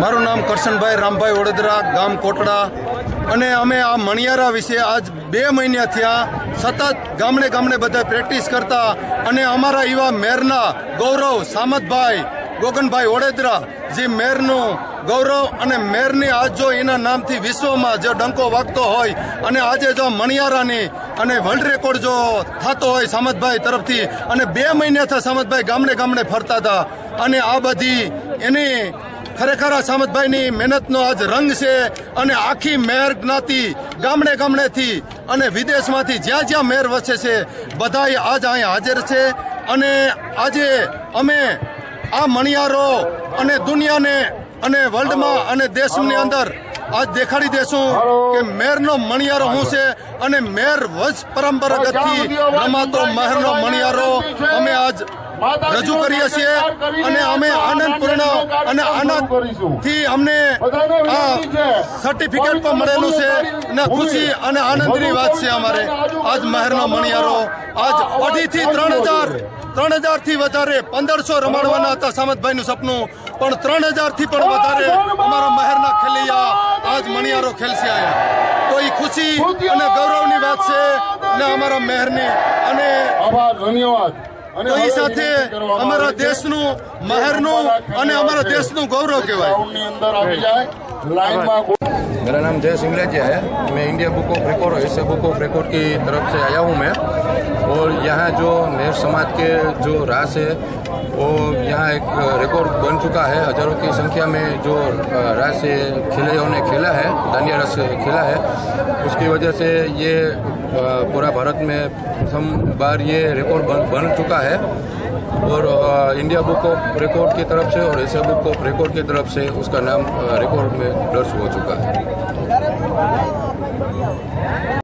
મારું નામ કરશનભાઈ રામભાઈ વડોદરા, ગામ કોટડા. અને અમે આ મણિયારા વિશે આજ બે મહિના થયા સતત ગામડે ગામડે બધા પ્રેક્ટિસ કરતા અને અમારા એવા મેરના ગૌરવ સામતભાઈ, ગોગનભાઈ વડોદરા, જે મેરનું ગૌરવ અને મેરની આજ જો એના નામથી વિશ્વમાં જો ડંકો વાગતો હોય અને આજે જો મણિયારાની અને વર્લ્ડ રેકોર્ડ જો થતો હોય સામતભાઈ તરફથી અને બે મહિનાથી સામતભાઈ ગામડે ગામડે ફરતા હતા. અને આ બધી એની ખરેખર આ સામતભાઈની મહેનતનો આજ રંગ છે અને આખી મેર જ્ઞાતિ ગામડે ગામડેથી અને વિદેશમાંથી જ્યાં જ્યાં મેર વસે છે બધાય આજ અહીં હાજર છે. અને આજે અમે આ મણિયારો અને દુનિયાને અને વર્લ્ડમાં અને દેશની અંદર આજ દેખાડી દેશું કે મેરનો મણિયારો શું છે અને મેર વંશ પરંપરાગતથી રમાતો મહેરનો મણિયારો આજ રજૂ કરીએ છીએ અને અમે આનંદપૂર્ણ અને આનંદથી અમને આ સર્ટિફિકેટ પણ મળેલું છે અને ખુશી અને આનંદની વાત છે અમારે. આજ મહેરનો મણિયારો, આજ અઢીથી ત્રણ હજાર ત્રણ હજારથી વધારે પંદરસો રમાડવાના હતા સામતભાઈનું સપનું, પણ ત્રણ હજારથી પણ વધારે અમારા મહેરના ખેલૈયા આજ મણિયારો ખેલશે આયા તો એ ખુશી અને ગૌરવની વાત છે અને અમારા મહેરની અને ધન્યવાદ. તો એ હવે સાથે વિનંતી કરવામાં અમારા આવે છે દેશનું મહેરનું અને અમારા દેશનું ગૌરવ કહેવાય ગ્રાઉન્ડની અંદર આવી જાય લાઈનમાં मेरा नाम जय सिंगलेजिया है मैं इंडिया बुक ऑफ रिकॉर्ड और एशिया बुक ऑफ रिकॉर्ड की तरफ से आया हूँ मैं और यहाँ जो मेर समाज के जो रास है और यहाँ एक रिकॉर्ड बन चुका है। हज़ारों की संख्या में जो राय से खिलैयों ने खेला है दानिया रस खेला है उसकी वजह से ये पूरा भारत में प्रथम बार ये रिकॉर्ड बन, बन चुका है। और इंडिया बुक ऑफ़ रिकॉर्ड की तरफ़ से और एशिया बुक ऑफ़ रिकॉर्ड की तरफ़ से उसका नाम रिकॉर्ड में दर्ज हो चुका है।